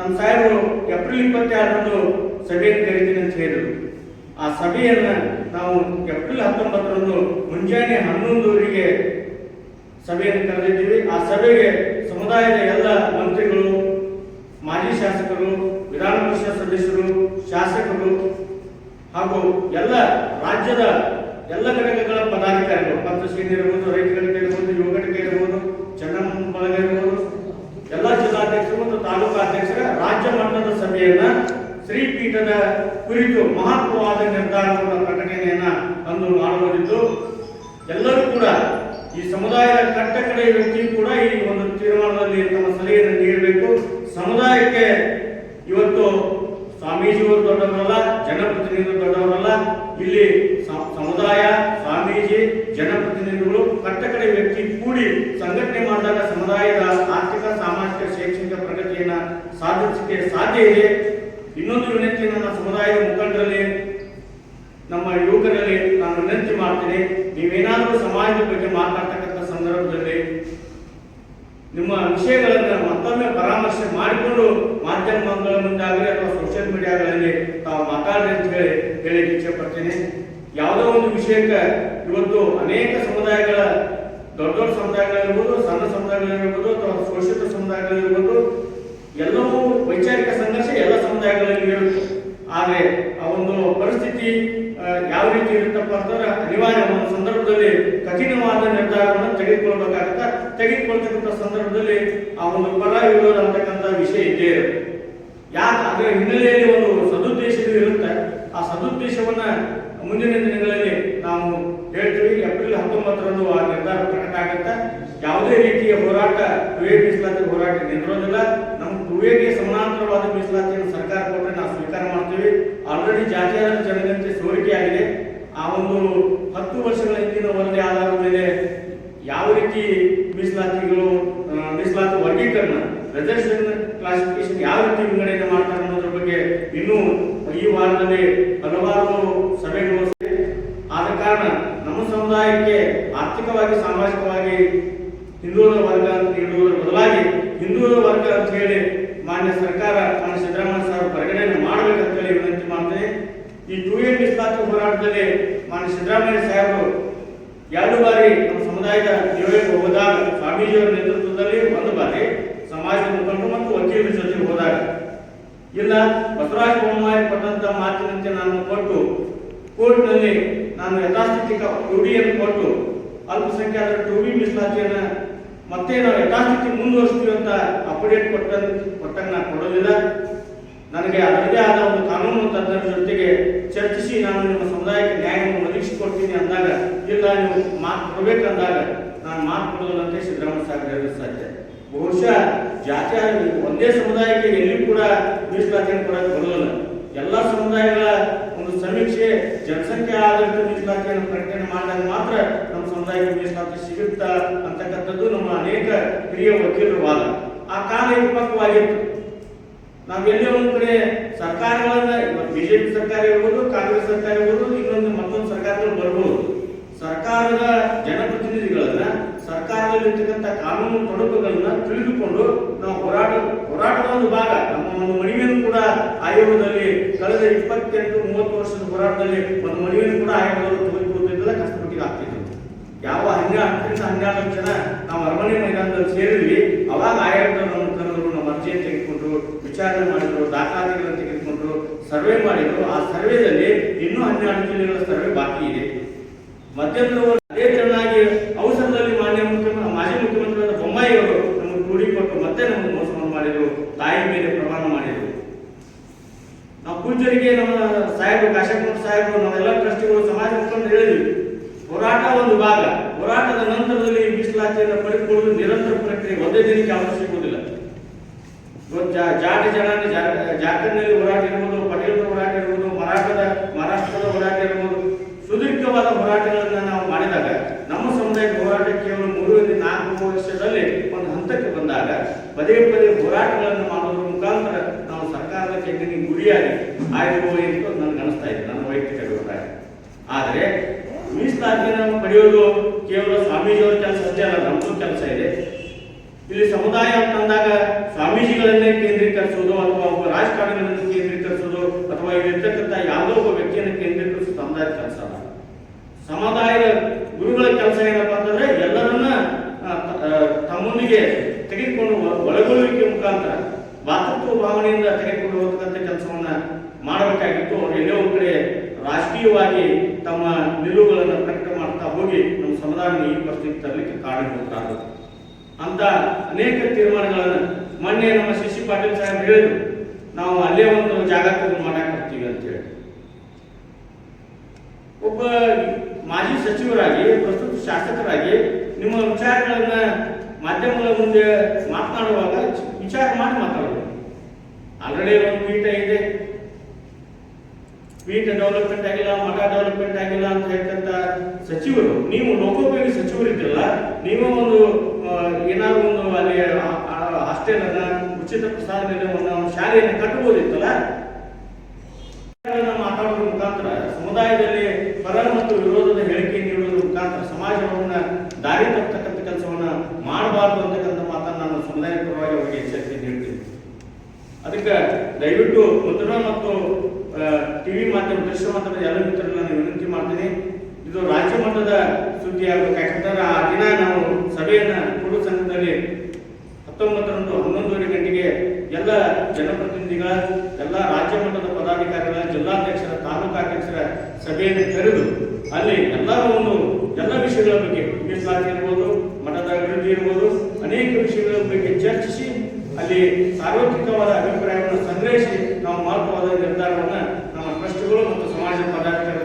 ನಮ್ಮ ಸಾಹೇಬರು ಏಪ್ರಿಲ್ ಇಪ್ಪತ್ತಾರರಂದು ಸಭೆಯನ್ನು ಕರೀತೀನಿ ಅಂತ ಹೇಳಿದರು. ಆ ಸಭೆಯನ್ನು ನಾವು ಏಪ್ರಿಲ್ ಹತ್ತೊಂಬತ್ತರಂದು ಮುಂಜಾನೆ ಹನ್ನೊಂದುವರೆಗೆ ಸಭೆಯನ್ನು ಕರೆದಿದ್ದೀವಿ. ಆ ಸಭೆಗೆ ಸಮುದಾಯದ ಎಲ್ಲ ಮಂತ್ರಿಗಳು, ಮಾಜಿ ಶಾಸಕರು, ವಿಧಾನ ಪರಿಷತ್ ಸದಸ್ಯರು, ಶಾಸಕರು ಹಾಗೂ ಎಲ್ಲ ರಾಜ್ಯದ ಎಲ್ಲ ಘಟಕಗಳ ಪದಾಧಿಕಾರಿಗಳು ಪಂಚಶ್ರೇಣಿ ಇರ್ಬೋದು ರೈತ ಘಟಕ ಯುವ ಘಟಕ ಇರ್ಬೋದು ಚೆನ್ನಮ್ಮ ಬಳಗ ಇರ್ಬೋದು ಎಲ್ಲ ಜಿಲ್ಲಾಧ್ಯಕ್ಷರು ಮತ್ತು ತಾಲೂಕು ಅಧ್ಯಕ್ಷರ ರಾಜ್ಯ ಮಟ್ಟದ ಸಭೆಯನ್ನ ಶ್ರೀಪೀಠದ ಕುರಿತು ಮಹತ್ವವಾದ ನಿರ್ಧಾರವನ್ನು ಪ್ರಕಟಣೆಯನ್ನ ಅಂದು ಮಾಡುವುದಿದ್ದು ಎಲ್ಲರೂ ಕೂಡ ಈ ಸಮುದಾಯದ ಕಟ್ಟಕಡೆ ವ್ಯಕ್ತಿ ಕೂಡ ಈ ಒಂದು ತೀರ್ಮಾನದಲ್ಲಿ ತಮ್ಮ ಸಲಹೆಯನ್ನು ನೀಡಬೇಕು. ಸಮುದಾಯಕ್ಕೆ ಇವತ್ತು ಸ್ವಾಮೀಜಿಯವರು ದೊಡ್ಡವರಲ್ಲ, ಜನಪ್ರತಿನಿಧಿಗಳು ದೊಡ್ಡವರಲ್ಲ. ಇಲ್ಲಿ ಸಮುದಾಯ, ಸ್ವಾಮೀಜಿ, ಜನಪ್ರತಿನಿಧಿಗಳು, ಕಟ್ಟಕಡೆ ವ್ಯಕ್ತಿ ಕೂಡಿ ಸಂಘಟನೆ ಮಾಡಿದಾಗ ಸಮುದಾಯದ ಆರ್ಥಿಕ, ಸಾಮಾಜಿಕ, ಶೈಕ್ಷಣಿಕ ಪ್ರಗತಿಯನ್ನ ಸಾಧಿಸಲಿಕ್ಕೆ ಸಾಧ್ಯ ಇದೆ. ಇನ್ನೊಂದು ವಿನಂತಿ ನನ್ನ ಸಮುದಾಯದ ಮುಖಂಡರಲ್ಲಿ, ನಮ್ಮ ಯುವಕರಲ್ಲಿ ನಾನು ವಿನಂತಿ ಮಾಡ್ತೀನಿ. ನೀವೇನಾದರೂ ಸಮಾಜದ ಬಗ್ಗೆ ಮಾತಾಡ್ತಕ್ಕಂಥ ಸಂದರ್ಭದಲ್ಲಿ ನಿಮ್ಮ ವಿಷಯಗಳನ್ನು ಮತ್ತೊಮ್ಮೆ ಪರಾಮರ್ಶೆ ಮಾಡಿಕೊಂಡು ಮಾಧ್ಯಮಗಳ ಮುಂದಾಗಲಿ ಅಥವಾ ಸೋಷಿಯಲ್ ಮೀಡಿಯಾಗಳಲ್ಲಿ ತಾವು ಮಾತಾಡ್ರಿ ಅಂತ ಹೇಳಿ ಇಚ್ಛೆ ಪಡ್ತೀನಿ ಯಾವುದೋ ಒಂದು ವಿಷಯಕ್ಕೆ ಇವತ್ತು ಅನೇಕ ಸಮುದಾಯಗಳ, ದೊಡ್ಡ ದೊಡ್ಡ ಸಮುದಾಯಗಳಿರ್ಬೋದು, ಸಣ್ಣ ಸಮುದಾಯಗಳಿರ್ಬೋದು, ಅಥವಾ ಶೋಷಿತ ಸಮುದಾಯಗಳಿರ್ಬೋದು, ಎಲ್ಲವೂ ವೈಚಾರಿಕ ಸಮುದಾಯಗಳಲ್ಲಿ ಇರುತ್ತೆ ಆದರೆ ಆ ಒಂದು ಪರಿಸ್ಥಿತಿ ಯಾವ ರೀತಿ ಇರುತ್ತಪ್ಪ ಅಂತಂದ್ರೆ ಅನಿವಾರ್ಯ ಒಂದು ಸಂದರ್ಭದಲ್ಲಿ ಕಠಿಣವಾದ ನಿರ್ಧಾರವನ್ನು ತೆಗೆದುಕೊಳ್ಬೇಕಾಗತ್ತ, ತೆಗೆದುಕೊಳ್ತಕ್ಕಂಥ ಸಂದರ್ಭದಲ್ಲಿ ಆ ಒಂದು ಪರ ವಿರೋಧ ಅಂತಕ್ಕಂಥ ವಿಷಯ ಇದೇ ಇರುತ್ತೆ. ಯಾಕೆ? ಅದರ ಹಿನ್ನೆಲೆಯಲ್ಲಿ ಒಂದು ಸದುದ್ದೇಶ ಇರುತ್ತೆ. ಆ ಸದುದ್ದೇಶವನ್ನ ಮುಂದಿನ ದಿನಗಳಲ್ಲಿ ನಾವು ಹೇಳ್ತೀವಿ, ಏಪ್ರಿಲ್ ಹತ್ತೊಂಬತ್ತರಂದು ಆ ನಿರ್ಧಾರ ಪ್ರಕಟ ಆಗುತ್ತೆ ಯಾವುದೇ ರೀತಿಯ ಹೋರಾಟ ಕುವೆ ಮೀಸಲಾತಿ ಹೋರಾಟ ನಿಂತಿರೋದಿಲ್ಲ ನಮ್ಮ ಕುವೆಗೆ ಸಮಾನಾಂತರವಾದ ಮೀಸಲಾತಿಯನ್ನು ಸರ್ಕಾರ ಕೊಟ್ಟರೆ ನಾವು ಸ್ವೀಕಾರ ಮಾಡ್ತೀವಿ. ಆಲ್ರೆಡಿ ಜಾತಿಯ ಸೋರಿಕೆ ಆಗಿದೆ. ಆ ಒಂದು ಹತ್ತು ವರ್ಷಗಳ ಹಿಂದಿನ ವರದಿ ಆಧಾರದ ಮೇಲೆ ಯಾವ ರೀತಿ ಮೀಸಲಾತಿಗಳು ಮೀಸಲಾತಿ ವರ್ಗೀಕರಣ ರೆಸರ್ವೇಷನ್ ಕ್ಲಾಸಿಫಿಕೇಶನ್ ಯಾವ ರೀತಿ ವಿಂಗಡಣೆ ಮಾಡ್ತಾರೆ ಅನ್ನೋದ್ರ ಬಗ್ಗೆ ಇನ್ನೂ ಈ ವಾರದಲ್ಲಿ ಹಲವಾರು ಸಭೆಗಳು ಆದ ಕಾರಣ ನಮ್ಮ ಸಮುದಾಯಕ್ಕೆ ಆರ್ಥಿಕವಾಗಿ, ಸಾಮಾಜಿಕವಾಗಿ ಹಿಂದುಳಿದ ವರ್ಗ ಅಂತ ಹೇಳುವುದರ ಬದಲಾಗಿ ಹಿಂದೂರ ವರ್ಗ ಅಂತ ಹೇಳಿ ಮಾನ್ಯ ಸರ್ಕಾರ, ಮಾನ್ಯ ಸಿದ್ದರಾಮಯ್ಯ ಸಾಹೇಬ್ ಪರಿಗಣನೆ ಮಾಡಬೇಕಂತ ಹೇಳಿ ವಿನಂತಿ ಮಾಡ್ತೇನೆ. ಈ ಟೂ ಎ ಮೀಸಲಾತಿ ಹೋರಾಟದಲ್ಲಿ ಮಾನ್ಯ ಸಿದ್ದರಾಮಯ್ಯ ಸಾಹೇಬರು ಎರಡು ಬಾರಿ ನಮ್ಮ ಸಮುದಾಯದ ನಿಯೋಗಕ್ಕೆ ಹೋದಾಗ ಸ್ವಾಮೀಜಿಯವರ ನೇತೃತ್ವದಲ್ಲಿ, ಒಂದು ಬಾರಿ ಸಮಾಜದ ಮುಖಂಡರು ಮತ್ತು ವಕೀಲರ ಜೊತೆ ಹೋದಾಗ. ಇಲ್ಲ, ಬಸವರಾಜ ಬೊಮ್ಮಾಯಿ ಕೊಟ್ಟಂತ ಮಾತಿನಂತೆ ನಾನು ಕೊಟ್ಟು ಕೋರ್ಟ್ನಲ್ಲಿ ನಾನು ಯಥಾಸ್ಥಿತಿಕ ರೂಢಿಯನ್ನು ಕೊಟ್ಟು ಅಲ್ಪಸಂಖ್ಯಾತರ ಟು ಬಿ ಮೀಸಲಾತಿಯನ್ನ ಮತ್ತೆ ನಾವು ಯಥಾಸ್ಥಿತಿ ಮುಂದುವರಿಸ್ತೀವಿ ಅಂತ ಅಪ್ಡೇಟ್ ಕೊಟ್ಟ ಕೊಟ್ಟಂಗೆ ನಾನು ಕೊಡೋದಿಲ್ಲ. ನನಗೆ ಅದರದೇ ಆದ ಒಂದು ಕಾನೂನು ತಜ್ಞರ ಜೊತೆಗೆ ಚರ್ಚಿಸಿ ನಾನು ನಿಮ್ಮ ಸಮುದಾಯಕ್ಕೆ ನ್ಯಾಯವನ್ನು ಒದಗಿಸಿಕೊಡ್ತೀನಿ ಅಂದಾಗ, ಇಲ್ಲ, ನೀವು ಮಾತು ಕೊಡಬೇಕಂದಾಗ ನಾನು ಮಾತು ಕೊಡೋದಂತೆ ಸಿದ್ದರಾಮಯ್ಯ ಹೇಳಲು ಸಾಧ್ಯ. ಬಹುಶಃ ಜಾತಿ ಒಂದೇ ಸಮುದಾಯಕ್ಕೆ ಎಲ್ಲಿ ಕೂಡ ಮೀಸಲಾತಿಯನ್ನು ಕೊಡಕ್ಕೆ ಬರೋದಿಲ್ಲ. ಎಲ್ಲ ಸಮುದಾಯಗಳ ಒಂದು ಸಮೀಕ್ಷೆ ಜನಸಂಖ್ಯೆ ಆಧಾರಿತ ಮೀಸಲಾತಿಯನ್ನು ಪ್ರಕಟಣೆ ಮಾಡಿದಾಗ ಮಾತ್ರ ನಮ್ಮ ಸಮುದಾಯಕ್ಕೆ ಮೀಸಲಾತಿ ಸಿಗುತ್ತಾ ಅಂತಕ್ಕಂಥದ್ದು ನಮ್ಮ ಅನೇಕ ಹಿರಿಯ ವಕೀಲರ ವಾದ. ಆ ಕಾಲ ವಿಪಕ್ವಾಗಿತ್ತು ನಾವು ಎಲ್ಲೇ ಒಂದು ಕಡೆ ಸರ್ಕಾರಗಳನ್ನ ಬಿಜೆಪಿ ಸರ್ಕಾರ ಇರ್ಬೋದು, ಕಾಂಗ್ರೆಸ್ ಸರ್ಕಾರ ಇರ್ಬೋದು, ಇನ್ನೊಂದು ಮತ್ತೊಂದು ಸರ್ಕಾರಗಳು ಬರ್ಬೋದು. ಸರ್ಕಾರದ ಜನಪ್ರತಿನಿಧಿಗಳನ್ನ, ಸರ್ಕಾರದಲ್ಲಿರ್ತಕ್ಕಂಥ ಕಾನೂನು ತೊಡಕುಗಳನ್ನ ತಿಳಿದುಕೊಂಡು ನಾವು ಹೋರಾಟ, ಹೋರಾಟದ ಒಂದು ಭಾಗ. ನಮ್ಮ ಒಂದು ಮನವಿಯನ್ನು ಕೂಡ ಆಯೋಗದಲ್ಲಿ ಕಳೆದ ಇಪ್ಪತ್ತೆಂಟು, ಮೂವತ್ತು ವರ್ಷದ ಹೋರಾಟದಲ್ಲಿ ಒಂದು ಮನವಿಯನ್ನು ಕೂಡ ಆಯೋಗದವರು ತೆಗೆದುಕೊಳ್ಳುತ್ತಿದ್ದಲ್ಲ ಕಷ್ಟಪಟ್ಟಿಗೆ ಆಗ್ತಿದ್ರು ಯಾವ ಹನ್ನೆರಡು ಜನ ನಾವು ಅರಮನೆ ಮೈದಾನದಲ್ಲಿ ಸೇರಿದ್ವಿ. ಅವಾಗ ಆಯೋಗದವರು ನಮ್ಮ ಕರೆದರು ನಮ್ಮ ಅರ್ಜಿಯನ್ನು ತೆಗೆದುಕೊಂಡ್ರು, ವಿಚಾರಣೆ ಮಾಡಿದ್ರು, ದಾಖಲಾತಿಗಳನ್ನು ತೆಗೆದುಕೊಂಡ್ರು, ಸರ್ವೆ ಮಾಡಿದ್ರು. ಆ ಸರ್ವೆದಲ್ಲಿ ಇನ್ನೂ ಹನ್ನೆರಡು ಜಿಲ್ಲೆಗಳ ಸರ್ವೆ ಬಾಕಿ ಇದೆ. ಮಧ್ಯಂತರ ಅದೇ ಚೆನ್ನಾಗಿ ಅವಸರದಲ್ಲಿ ಮಾನ್ಯ ಮುಖ್ಯಮಂತ್ರಿ ಮಾಜಿ ಮುಖ್ಯಮಂತ್ರಿಯಾದ ಬೊಮ್ಮಾಯಿ ಅವರು ನಮಗೆ ಕೂಡಿ ಕೊಟ್ಟು ಮತ್ತೆ ನಮಗೆ ಮೋಸವನ್ನು ಮಾಡಿದ್ರು, ತಾಯಿ ಮೇಲೆ ಪ್ರಮಾಣ ಮಾಡಿದ್ರು. ನಾವು ಪೂಜರಿಗೆ ನಮ್ಮ ಸಾಹೇಬರು ಕಾಶಕುಮಾರ್ ಸಾಹೇಬರು, ನಾವೆಲ್ಲ ಟ್ರಸ್ಟಿಗಳು, ಸಮಾಜ ಮುಖಂಡರು ಹೇಳಿದ್ವಿ. ಹೋರಾಟ ಒಂದು ಭಾಗ. ಹೋರಾಟದ ನಂತರದಲ್ಲಿ ಮೀಸಲಾತಿಯನ್ನು ಪಡೆದುಕೊಳ್ಳುವುದು ನಿರಂತರ ಪ್ರಕ್ರಿಯೆ ಒಂದೇ ದಿನಕ್ಕೆ ಅವಕಾಶ ಸಿಗುವುದಿಲ್ಲ. ಜನ ಜಾತಿ, ಜನಾಂಗ, ಜಾ- ಜಾರ್ಖಂಡ್ನಲ್ಲಿ ಹೋರಾಟ ಇರ್ಬೋದು ಪಟೇಲ್ ಹೋರಾಟ ಇರ್ಬೋದು, ಮರಾಠದ, ಮಹಾರಾಷ್ಟ್ರದ ಹೋರಾಟ ಇರ್ಬೋದು, ಸುದೀರ್ಘವಾದ ಹೋರಾಟಗಳನ್ನು ನಾವು ಮಾಡಿದಾಗ, ನಮ್ಮ ಸಮುದಾಯದ ಹೋರಾಟ ಕೇವಲ ಮೂರರಿಂದ ನಾಲ್ಕು ವರ್ಷದಲ್ಲಿ ಒಂದು ಹಂತಕ್ಕೆ ಬಂದಾಗ, ಪದೇ ಪದೇ ಹೋರಾಟಗಳನ್ನು ಮಾಡೋದ್ರ ಮುಖಾಂತರ ನಾವು ಸರ್ಕಾರದ ಕೆಂಗನಿ ಗುರಿಯಾಗಿ ಆಯ್ದುಕೊಳ್ಳಿ ಅಂತ ನನಗೆ ಅನಿಸ್ತಾ ಇದೆ, ನನ್ನ ವೈಯಕ್ತಿಕ ಅಭಿಪ್ರಾಯ. ಆದರೆ ಮೀಸಲಾತಿಯನ್ನು ಪಡೆಯೋದು ಕೇವಲ ಸ್ವಾಮೀಜಿಯವರ ಕೆಲಸ ಅಷ್ಟೇ ಅಲ್ಲ ನಮ್ಮದು ಕೆಲಸ ಇದೆ. ಇಲ್ಲಿ ಸಮುದಾಯ ಅಂತಂದಾಗ ಸ್ವಾಮೀಜಿಗಳನ್ನೇ ಕೇಂದ್ರೀಕರಿಸುವುದು ಅಥವಾ ಒಬ್ಬ ರಾಜಕಾರಣಿಗಳನ್ನು ಕೇಂದ್ರೀಕರಿಸುವುದು ಅಥವಾ ಇಲ್ಲಿರ್ತಕ್ಕಂಥ ಯಾವುದೋ ಒಬ್ಬ ವ್ಯಕ್ತಿಯನ್ನು ಕೇಂದ್ರೀಕರಿಸುವ ಸಮುದಾಯದ ಕೆಲಸ ಅಲ್ಲ. ಸಮುದಾಯದ ಗುರುಗಳ ಕೆಲಸ ಏನಪ್ಪಾ ಅಂತಂದ್ರೆ ಎಲ್ಲರನ್ನ ತಮ್ಮೊಂದಿಗೆ ತೆಗೆದುಕೊಂಡು ಒಳಗೊಳ್ಳುವಿಕೆ ಮುಖಾಂತರ ಮಾತೃತ್ವ ಭಾವನೆಯಿಂದ ತೆಗೆದುಕೊಂಡು ಹೋಗ್ತಕ್ಕಂಥ ಕೆಲಸವನ್ನ ಮಾಡಬೇಕಾಗಿತ್ತು ಅವ್ರು ಎಲ್ಲೋ ಒಂದ್ ಕಡೆ ರಾಜಕೀಯವಾಗಿ ತಮ್ಮ ನಿಲುವುಗಳನ್ನು ಪ್ರಕಟ ಮಾಡ್ತಾ ಹೋಗಿ ಸಮುದಾಯವನ್ನು ಈ ಪರಿಸ್ಥಿತಿ ತರಲಿಕ್ಕೆ ಅಂತ ಅನೇಕ ತೀರ್ಮಾನಗಳನ್ನು ಮೊನ್ನೆ ನಮ್ಮ ಸಿ ಪಾಟೀಲ್ ಸಾಹೇಬ್ ಹೇಳಿದ್ರು. ನಾವು ಅಲ್ಲೇ ಒಂದು ಜಾಗ ತೆಗೆದು ಮಾಡಕ್ ಬರ್ತೀವಿ ಅಂತ ಹೇಳಿ. ಒಬ್ಬ ಮಾಜಿ ಸಚಿವರಾಗಿ, ಪ್ರಸ್ತುತ ಶಾಸಕರಾಗಿ ನಿಮ್ಮ ವಿಚಾರಗಳನ್ನ ಮಾಧ್ಯಮಗಳ ಮುಂದೆ ಮಾತನಾಡುವಾಗ ವಿಚಾರ ಮಾಡಿ ಮಾತಾಡಬೇಕು ಆಲ್ರೆಡಿ ಒಂದು ಪೀಠ ಇದೆ. ಪೀಠ ಡೆವಲಪ್ಮೆಂಟ್ ಆಗಿಲ್ಲ, ಮಠ ಡೆವಲಪ್ಮೆಂಟ್ ಆಗಿಲ್ಲ ಅಂತ ಹೇಳ್ತಂತ ಸಚಿವರು, ನೀವು ಲೋಕೋಪಯೋಗಿ ಸಚಿವರಿದ್ದಲ್ಲ, ನೀವು ಒಂದು ಏನಾದ್ರು ಒಂದು ಅಲ್ಲಿ ಹಾಸ್ಟೆಲ್ ಅನ್ನ ಉಚಿತ ಪ್ರಸಾದ ನಿಲಯವನ್ನು ಶಾಲೆಯನ್ನು ಕಟ್ಟಬಹುದಿತ್ತಲ್ಲ? ಮಾತಾಡುವ ಮುಖಾಂತರ, ಸಮುದಾಯದಲ್ಲಿ ಪರ ಮತ್ತು ವಿರೋಧದ ಹೇಳಿಕೆ ನೀಡುವುದರ ಮುಖಾಂತರ, ಸಮಾಜವನ್ನ ದಾರಿ ತಪ್ಪತಕ್ಕಂಥ ಕೆಲಸವನ್ನ ಮಾಡಬಾರದು ಅಂತಕ್ಕಂಥ ಮಾತನ್ನ ನಾನು ಸಮುದಾಯ ಪರವಾಗಿ ಅವರಿಗೆ ಎಚ್ಚರಿಕೆ ನೀಡ್ತೀನಿ. ಅದಕ್ಕೆ ದಯವಿಟ್ಟು ಮುದ್ರಣ ಮತ್ತು ಟಿವಿ ಮಾಧ್ಯಮ ದೃಶ್ಯ ಮಾಧ್ಯಮದ ಎಲ್ಲ ಮಿತ್ರರು ನಾನು ವಿನಂತಿ ಮಾಡ್ತೀನಿ. ಇದು ರಾಜ್ಯ ಮಟ್ಟದ ಸುದ್ದಿ ಆಗಬೇಕು ಆ ದಿನ ನಾವು ಸಭೆಯನ್ನು ಕುಡು ಸಂಘದಲ್ಲಿ ಹತ್ತೊಂಬತ್ತರಂದು ಹನ್ನೊಂದುವರೆ ಗಂಟೆಗೆ ಎಲ್ಲ ಜನಪ್ರತಿನಿಧಿಗಳ, ಎಲ್ಲ ರಾಜ್ಯ ಮಟ್ಟದ ಪದಾಧಿಕಾರಿಗಳ, ಜಿಲ್ಲಾಧ್ಯಕ್ಷರ ತಾಲೂಕಾಧ್ಯಕ್ಷರ ಸಭೆಯನ್ನು ಕರೆದು ಅಲ್ಲಿ ಎಲ್ಲ ಎಲ್ಲ ವಿಷಯಗಳ ಬಗ್ಗೆ ಮೀಸಲಾತಿ ಇರ್ಬೋದು ಮಠದ ಅಭಿವೃದ್ಧಿ ಇರ್ಬೋದು, ಅನೇಕ ವಿಷಯಗಳ ಬಗ್ಗೆ ಚರ್ಚಿಸಿ ಅಲ್ಲಿ ಸಾರ್ವತ್ರಿಕವಾದ ಅಭಿಪ್ರಾಯವನ್ನು ಸಂಗ್ರಹಿಸಿ ನಾವು ಮಹತ್ವವಾದ ನಿರ್ಧಾರವನ್ನು ನಮ್ಮ ಟ್ರಸ್ಟ್ಗಳು ಮತ್ತು ಸಮಾಜ ಪದಾಧಿಕಾರಿಗಳು